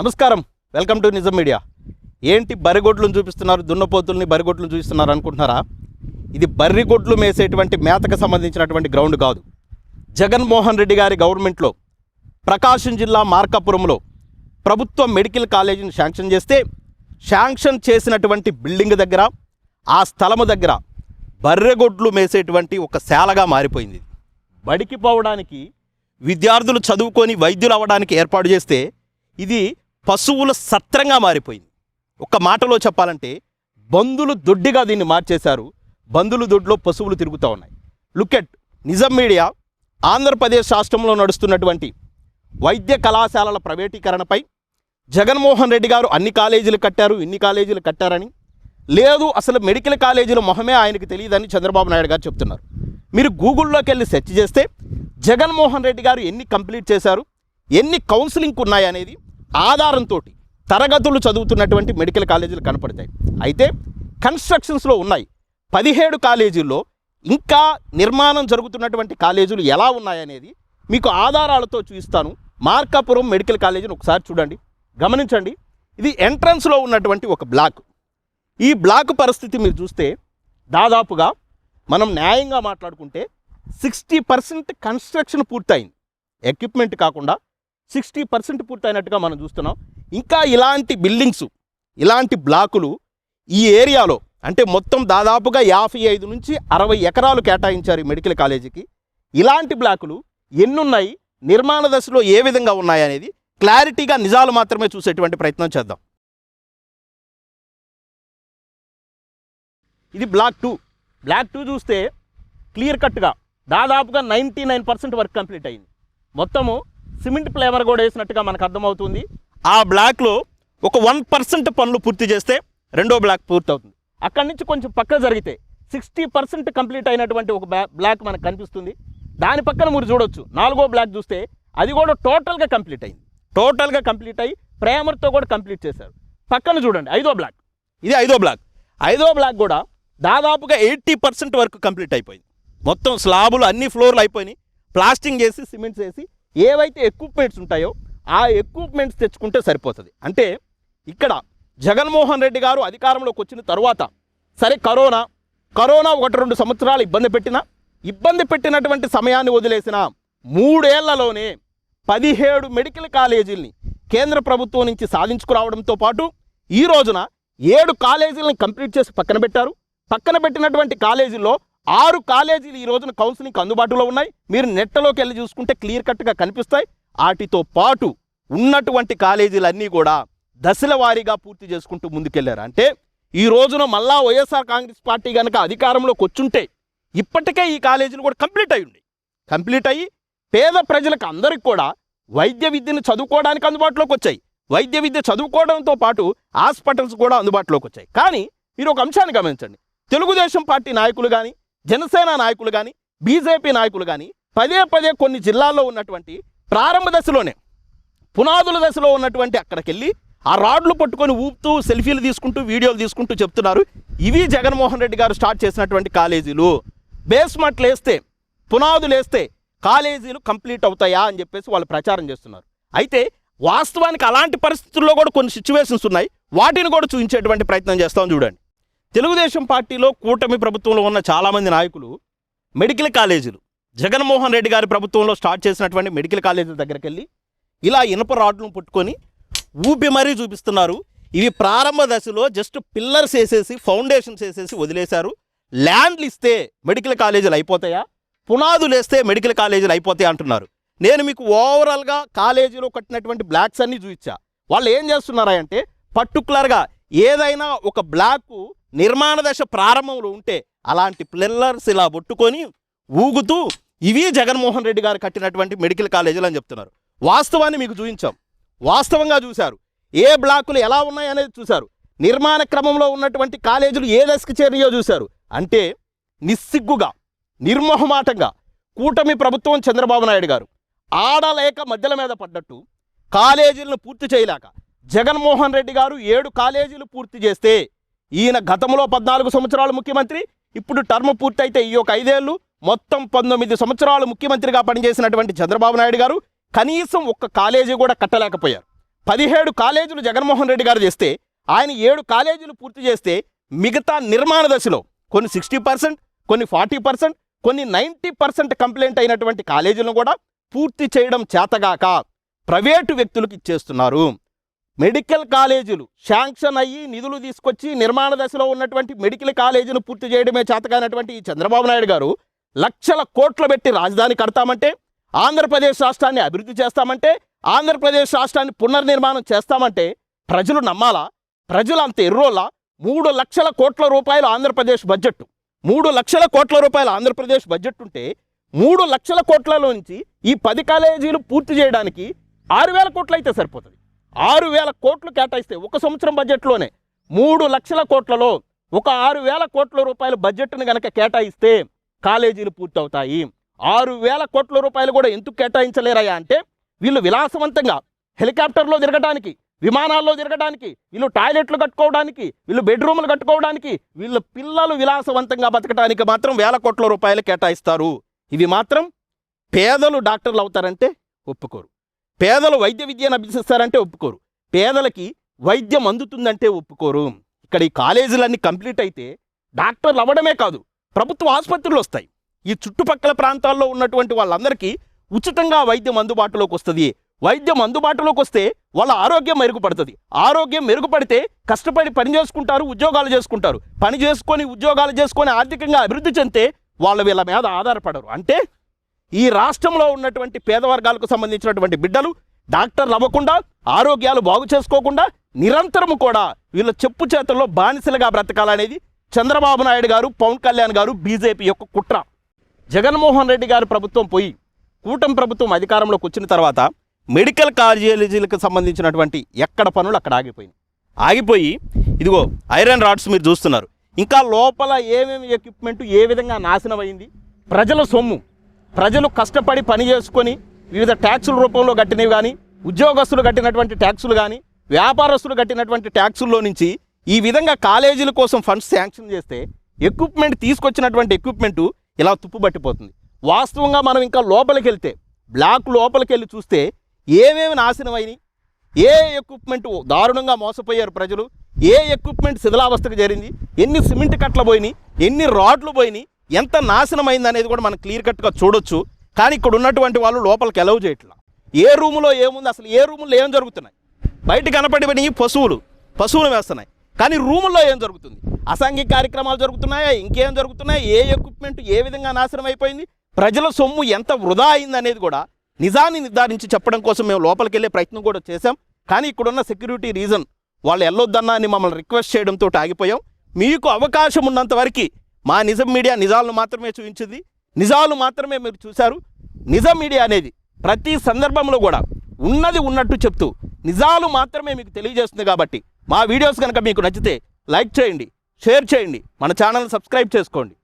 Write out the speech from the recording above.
నమస్కారం. Welcome to Nijam media. ఏంటి బరిగొడ్లను చూపిస్తున్నారు? దున్నపోతుల్ని బరిగొడ్లను చూపిస్తున్నారు అనుకుంటున్నారా? ఇది బర్రిగొడ్లు మేసేటువంటి మేతకు సంబంధించినటువంటి గ్రౌండ్ కాదు. జగన్మోహన్ రెడ్డి గారి గవర్నమెంట్లో ప్రకాశం జిల్లా మార్కాపురంలో ప్రభుత్వ మెడికల్ కాలేజీని శాంక్షన్ చేస్తే శాంక్షన్ చేసినటువంటి బిల్డింగ్ దగ్గర ఆ స్థలము దగ్గర బర్రెగొడ్లు మేసేటువంటి ఒక శాలగా మారిపోయింది. బడికి పోవడానికి విద్యార్థులు చదువుకొని వైద్యులు అవ్వడానికి ఏర్పాటు చేస్తే ఇది పశువుల సత్రంగా మారిపోయింది. ఒక మాటలో చెప్పాలంటే బంధులు దొడ్డిగా దీన్ని మార్చేశారు. బంధులు దొడ్లో పశువులు తిరుగుతూ ఉన్నాయి. లుకెట్ నిజం మీడియా ఆంధ్రప్రదేశ్ రాష్ట్రంలో నడుస్తున్నటువంటి వైద్య కళాశాలల ప్రైవేటీకరణపై జగన్మోహన్ రెడ్డి గారు అన్ని కాలేజీలు కట్టారు ఇన్ని కాలేజీలు కట్టారని. లేదు అసలు మెడికల్ కాలేజీల మొహమే ఆయనకి తెలియదని చంద్రబాబు నాయుడు గారు చెప్తున్నారు. మీరు గూగుల్లోకి వెళ్ళి సెర్చ్ చేస్తే జగన్మోహన్ రెడ్డి గారు ఎన్ని కంప్లీట్ చేశారు ఎన్ని కౌన్సిలింగ్ ఉన్నాయనేది ఆధారంతో తరగతులు చదువుతున్నటువంటి మెడికల్ కాలేజీలు కనపడతాయి. అయితే కన్స్ట్రక్షన్స్లో ఉన్నాయి. పదిహేడు కాలేజీల్లో ఇంకా నిర్మాణం జరుగుతున్నటువంటి కాలేజీలు ఎలా ఉన్నాయనేది మీకు ఆధారాలతో చూపిస్తాను. మార్కాపురం మెడికల్ కాలేజీని ఒకసారి చూడండి. గమనించండి. ఇది ఎంట్రన్స్లో ఉన్నటువంటి ఒక బ్లాక్. ఈ బ్లాక్ పరిస్థితి మీరు చూస్తే దాదాపుగా మనం న్యాయంగా మాట్లాడుకుంటే సిక్స్టీ పర్సెంట్ కన్స్ట్రక్షన్ పూర్తయింది. ఎక్విప్మెంట్ కాకుండా సిక్స్టీ పర్సెంట్ పూర్తయినట్టుగా మనం చూస్తున్నాం. ఇంకా ఇలాంటి బిల్డింగ్స్ ఇలాంటి బ్లాకులు ఈ ఏరియాలో అంటే మొత్తం దాదాపుగా యాభై ఐదు నుంచి అరవై ఎకరాలు కేటాయించారు ఈ మెడికల్ కాలేజీకి. ఇలాంటి బ్లాకులు ఎన్నున్నాయి నిర్మాణ దశలో ఏ విధంగా ఉన్నాయనేది క్లారిటీగా నిజాలు మాత్రమే చూసేటువంటి ప్రయత్నం చేద్దాం. ఇది బ్లాక్ టూ. బ్లాక్ టూ చూస్తే క్లియర్ కట్గా దాదాపుగా ninety nine percent work complete అయింది. మొత్తము సిమెంట్ ఫ్లేవర్ కూడా వేసినట్టుగా మనకు అర్థమవుతుంది. ఆ బ్లాక్లో ఒక వన్ పర్సెంట్ పనులు పూర్తి చేస్తే రెండో బ్లాక్ పూర్తవుతుంది. అక్కడి నుంచి కొంచెం పక్క జరిగితే సిక్స్టీ పర్సెంట్ కంప్లీట్ అయినటువంటి ఒక బ్లాక్ మనకు కనిపిస్తుంది. దాని పక్కన మీరు చూడొచ్చు. నాలుగో బ్లాక్ చూస్తే అది కూడా టోటల్గా కంప్లీట్ అయింది. టోటల్గా కంప్లీట్ అయ్యి ప్రేమర్తో కూడా కంప్లీట్ చేశారు. పక్కన చూడండి ఐదో బ్లాక్. ఇది ఐదో బ్లాక్. ఐదో బ్లాక్ కూడా దాదాపుగా ఎయిటీ పర్సెంట్ వరకు కంప్లీట్ అయిపోయింది. మొత్తం స్లాబులు అన్ని ఫ్లోర్లు అయిపోయినాయి. ప్లాస్టింగ్ చేసి సిమెంట్స్ వేసి ఏవైతే ఎక్విప్మెంట్స్ ఉంటాయో ఆ ఎక్విప్మెంట్స్ తెచ్చుకుంటే సరిపోతుంది. అంటే ఇక్కడ జగన్మోహన్ రెడ్డి గారు అధికారంలోకి వచ్చిన తరువాత సరే కరోనా కరోనా ఒకటి రెండు సంవత్సరాలు ఇబ్బంది పెట్టిన ఇబ్బంది పెట్టినటువంటి సమయాన్ని వదిలేసిన మూడేళ్ళలోనే పదిహేడు మెడికల్ కాలేజీల్ని కేంద్ర ప్రభుత్వం నుంచి సాధించుకురావడంతో పాటు ఈ రోజున ఏడు కాలేజీలను కంప్లీట్ చేసి పక్కన పెట్టారు. పక్కన పెట్టినటువంటి కాలేజీల్లో ఆరు కాలేజీలు ఈ రోజున కౌన్సిలింగ్ అందుబాటులో ఉన్నాయి. మీరు నెట్లోకి వెళ్ళి చూసుకుంటే క్లియర్ కట్గా కనిపిస్తాయి. వాటితో పాటు ఉన్నటువంటి కాలేజీలన్నీ కూడా దశల వారీగా పూర్తి చేసుకుంటూ ముందుకెళ్ళారు. అంటే ఈ రోజున మళ్ళా వైఎస్ఆర్ కాంగ్రెస్ పార్టీ కనుక అధికారంలోకి వచ్చుంటే ఇప్పటికే ఈ కాలేజీలు కూడా కంప్లీట్ అయి ఉండే కంప్లీట్ అయ్యి పేద ప్రజలకు అందరికి కూడా వైద్య విద్యను చదువుకోవడానికి అందుబాటులోకి వచ్చాయి. వైద్య విద్య చదువుకోవడంతో పాటు హాస్పిటల్స్ కూడా అందుబాటులోకి వచ్చాయి. కానీ మీరు ఒక అంశాన్ని గమనించండి. తెలుగుదేశం పార్టీ నాయకులు కానీ జనసేన నాయకులు కానీ బీజేపీ నాయకులు కానీ పదే పదే కొన్ని జిల్లాల్లో ఉన్నటువంటి ప్రారంభ దశలోనే పునాదుల దశలో ఉన్నటువంటి అక్కడికి వెళ్ళి ఆ రాడ్లు పట్టుకొని ఊపుతూ సెల్ఫీలు తీసుకుంటూ వీడియోలు తీసుకుంటూ చెప్తున్నారు. ఇవి జగన్మోహన్ రెడ్డి గారు స్టార్ట్ చేసినటువంటి కాలేజీలు. బేస్మెంట్లు వేస్తే పునాదులు వేస్తే కాలేజీలు కంప్లీట్ అవుతాయా అని చెప్పేసి వాళ్ళు ప్రచారం చేస్తున్నారు. అయితే వాస్తవానికి అలాంటి పరిస్థితుల్లో కూడా కొన్ని సిచ్యువేషన్స్ ఉన్నాయి. వాటిని కూడా చూపించేటువంటి ప్రయత్నం చేస్తాం చూడండి. తెలుగుదేశం పార్టీలో కూటమి ప్రభుత్వంలో ఉన్న చాలామంది నాయకులు మెడికల్ కాలేజీలు. జగన్మోహన్ రెడ్డి గారి ప్రభుత్వంలో స్టార్ట్ చేసినటువంటి మెడికల్ కాలేజీల దగ్గరికి వెళ్ళి ఇలా ఇనుప రాడ్లను పుట్టుకొని ఊపి మరీ చూపిస్తున్నారు. ఇవి ప్రారంభ దశలో జస్ట్ పిల్లర్స్ వేసేసి ఫౌండేషన్స్ వేసేసి వదిలేశారు. ల్యాండ్లు ఇస్తే మెడికల్ కాలేజీలు అయిపోతాయా? పునాదులు వేస్తే మెడికల్ కాలేజీలు అయిపోతాయి అంటున్నారు. నేను మీకు ఓవరాల్గా కాలేజీలో కట్టినటువంటి బ్లాక్స్ అన్నీ చూపించా. వాళ్ళు ఏం చేస్తున్నారా అంటే పర్టికులర్గా ఏదైనా ఒక బ్లాక్ నిర్మాణ దశ ప్రారంభంలో ఉంటే అలాంటి పిల్లర్స్ ఇలా పట్టుకొని ఊగుతూ ఇవి జగన్మోహన్ రెడ్డి గారు కట్టినటువంటి మెడికల్ కాలేజీలు అని చెప్తున్నారు. వాస్తవాన్ని మీకు చూపించాం. వాస్తవంగా చూశారు. ఏ బ్లాకులు ఎలా ఉన్నాయి అనేది చూశారు. నిర్మాణ క్రమంలో ఉన్నటువంటి కాలేజీలు ఏ దశకు చేరినాయో చూశారు. అంటే నిస్సిగ్గుగా నిర్మోహమాటంగా కూటమి ప్రభుత్వం చంద్రబాబు నాయుడు గారు ఆడలేక మధ్యల మీద పడ్డట్టు కాలేజీలను పూర్తి చేయలేక జగన్మోహన్ రెడ్డి గారు ఏడు కాలేజీలు పూర్తి చేస్తే ఈయన గతంలో పద్నాలుగు సంవత్సరాలు ముఖ్యమంత్రి ఇప్పుడు టర్మ్ పూర్తయితే ఈ యొక్క ఐదేళ్ళు మొత్తం పంతొమ్మిది సంవత్సరాలు ముఖ్యమంత్రిగా పనిచేసినటువంటి చంద్రబాబు నాయుడు గారు కనీసం ఒక్క కాలేజీ కూడా కట్టలేకపోయారు. పదిహేడు కాలేజీలు జగన్మోహన్ రెడ్డి గారు చేస్తే ఆయన ఏడు కాలేజీలు పూర్తి చేస్తే మిగతా నిర్మాణ దశలో కొన్ని సిక్స్టీ పర్సెంట్ కొన్ని ఫార్టీ పర్సెంట్ కొన్ని నైంటీ పర్సెంట్ కంప్లైంట్ అయినటువంటి కాలేజీలను కూడా పూర్తి చేయడం చేతగాక ప్రైవేటు వ్యక్తులకు ఇచ్చేస్తున్నారు. మెడికల్ కాలేజీలు శాంక్షన్ అయ్యి నిధులు తీసుకొచ్చి నిర్మాణ దశలో ఉన్నటువంటి మెడికల్ కాలేజీలు పూర్తి చేయడమే చేతకానటువంటి ఈ చంద్రబాబు నాయుడు గారు లక్షల కోట్లు పెట్టి రాజధాని కడతామంటే ఆంధ్రప్రదేశ్ రాష్ట్రాన్ని అభివృద్ధి చేస్తామంటే ఆంధ్రప్రదేశ్ రాష్ట్రాన్ని పునర్నిర్మాణం చేస్తామంటే ప్రజలు నమ్మాలా? ప్రజలు అంత ఎర్రోలా? మూడు లక్షల కోట్ల రూపాయలు ఆంధ్రప్రదేశ్ బడ్జెట్ మూడు లక్షల కోట్ల రూపాయల ఆంధ్రప్రదేశ్ బడ్జెట్ ఉంటే మూడు లక్షల కోట్లలో నుంచి ఈ పది కాలేజీలు పూర్తి చేయడానికి ఆరు వేల కోట్లు అయితే సరిపోతుంది. ఆరు వేల కోట్లు కేటాయిస్తే ఒక సంవత్సరం బడ్జెట్లోనే మూడు లక్షల కోట్లలో ఒక ఆరు వేల కోట్ల రూపాయల బడ్జెట్ను గనక కేటాయిస్తే కాలేజీలు పూర్తవుతాయి. ఆరు వేల కోట్ల రూపాయలు కూడా ఎందుకు కేటాయించలేరయ్యా అంటే వీళ్ళు విలాసవంతంగా హెలికాప్టర్లో తిరగడానికి విమానాల్లో తిరగడానికి వీళ్ళు టాయిలెట్లు కట్టుకోవడానికి వీళ్ళు బెడ్రూములు కట్టుకోవడానికి వీళ్ళ పిల్లలు విలాసవంతంగా బతకడానికి మాత్రం వేల కోట్ల రూపాయలు కేటాయిస్తారు. ఇవి మాత్రం పేదలు డాక్టర్లు అవుతారంటే ఒప్పుకోరు. పేదలు వైద్య విద్యను అభ్యసిస్తారంటే ఒప్పుకోరు. పేదలకి వైద్యం అందుతుందంటే ఒప్పుకోరు. ఇక్కడ ఈ కాలేజీలన్నీ కంప్లీట్ అయితే డాక్టర్లు అవ్వడమే కాదు ప్రభుత్వ ఆసుపత్రులు వస్తాయి. ఈ చుట్టుపక్కల ప్రాంతాల్లో ఉన్నటువంటి వాళ్ళందరికీ ఉచితంగా వైద్యం అందుబాటులోకి వస్తుంది. వైద్యం అందుబాటులోకి వస్తే వాళ్ళ ఆరోగ్యం మెరుగుపడుతుంది. ఆరోగ్యం మెరుగుపడితే కష్టపడి పని చేసుకుంటారు ఉద్యోగాలు చేసుకుంటారు. పని చేసుకొని ఉద్యోగాలు చేసుకొని ఆర్థికంగా అభివృద్ధి చెందితే వాళ్ళు వీళ్ళ మీద ఆధారపడరు. అంటే ఈ రాష్ట్రంలో ఉన్నటువంటి పేదవర్గాలకు సంబంధించినటువంటి బిడ్డలు డాక్టర్లు అవ్వకుండా ఆరోగ్యాలు బాగు చేసుకోకుండా నిరంతరం కూడా వీళ్ళ చెప్పు చేతుల్లో బానిసలుగా బ్రతకాలనేది చంద్రబాబు నాయుడు గారు పవన్ కళ్యాణ్ గారు బీజేపీ యొక్క కుట్ర. జగన్మోహన్ రెడ్డి గారు ప్రభుత్వం పోయి కూటమి ప్రభుత్వం అధికారంలోకి వచ్చిన తర్వాత మెడికల్ కాలేజీలకు సంబంధించినటువంటి ఎక్కడ పనులు అక్కడ ఆగిపోయింది ఆగిపోయి ఇదిగో ఐరన్ రాడ్స్ మీరు చూస్తున్నారు. ఇంకా లోపల ఏమేమి ఎక్విప్మెంట్ ఏ విధంగా నాశనం అయింది ప్రజల సొమ్ము. ప్రజలు కష్టపడి పని చేసుకొని వివిధ ట్యాక్సుల రూపంలో కట్టినవి కానీ ఉద్యోగస్తులు కట్టినటువంటి ట్యాక్సులు కానీ వ్యాపారస్తులు కట్టినటువంటి ట్యాక్సుల్లో నుంచి ఈ విధంగా కాలేజీల కోసం ఫండ్స్ శాంక్షన్ చేస్తే ఎక్విప్మెంట్ తీసుకొచ్చినటువంటి ఎక్విప్మెంట్ ఇలా తుప్పుబట్టిపోతుంది. వాస్తవంగా మనం ఇంకా లోపలికి వెళ్తే బ్లాక్ లోపలికి వెళ్ళి చూస్తే ఏమేమి నాశనమైనవి ఏ ఎక్విప్మెంట్ దారుణంగా మోసపోయారు ప్రజలు? ఏ ఎక్విప్మెంట్ శిథిలావస్థకు చేరింది? ఎన్ని సిమెంట్ కట్టలు పోయినాయి? ఎన్ని రాడ్లు పోయినాయి? ఎంత నాశనం అనేది కూడా మనం క్లియర్ కట్గా చూడొచ్చు. కానీ ఇక్కడ ఉన్నటువంటి వాళ్ళు లోపలికి ఎలవ్ చేయట్లా. ఏ రూములో ఏముంది అసలు ఏ రూముల్లో ఏం జరుగుతున్నాయి? బయట కనపడిపోయి పశువులు పశువులు వేస్తున్నాయి కానీ రూముల్లో ఏం జరుగుతుంది? అసాంఘిక కార్యక్రమాలు జరుగుతున్నాయా? ఇంకేం జరుగుతున్నాయి? ఏ ఎక్విప్మెంట్ ఏ విధంగా నాశనం అయిపోయింది? ప్రజల సొమ్ము ఎంత వృధా అయింది అనేది కూడా నిజాన్ని నిర్ధారించి చెప్పడం కోసం మేము లోపలికి వెళ్ళే ప్రయత్నం కూడా చేశాం. కానీ ఇక్కడున్న సెక్యూరిటీ రీజన్ వాళ్ళు వెళ్ళొద్దన్నా అని మమ్మల్ని రిక్వెస్ట్ చేయడంతో ఆగిపోయాం. మీకు అవకాశం ఉన్నంత వరకు మా నిజం మీడియా నిజాలను మాత్రమే చూపించింది. నిజాలు మాత్రమే మీరు చూశారు. నిజం మీడియా అనేది ప్రతి సందర్భంలో కూడా ఉన్నది ఉన్నట్టు చెప్తూ నిజాలు మాత్రమే మీకు తెలియజేస్తుంది కాబట్టి మా వీడియోస్ కనుక మీకు నచ్చితే లైక్ చేయండి షేర్ చేయండి మన ఛానల్ సబ్స్క్రైబ్ చేసుకోండి.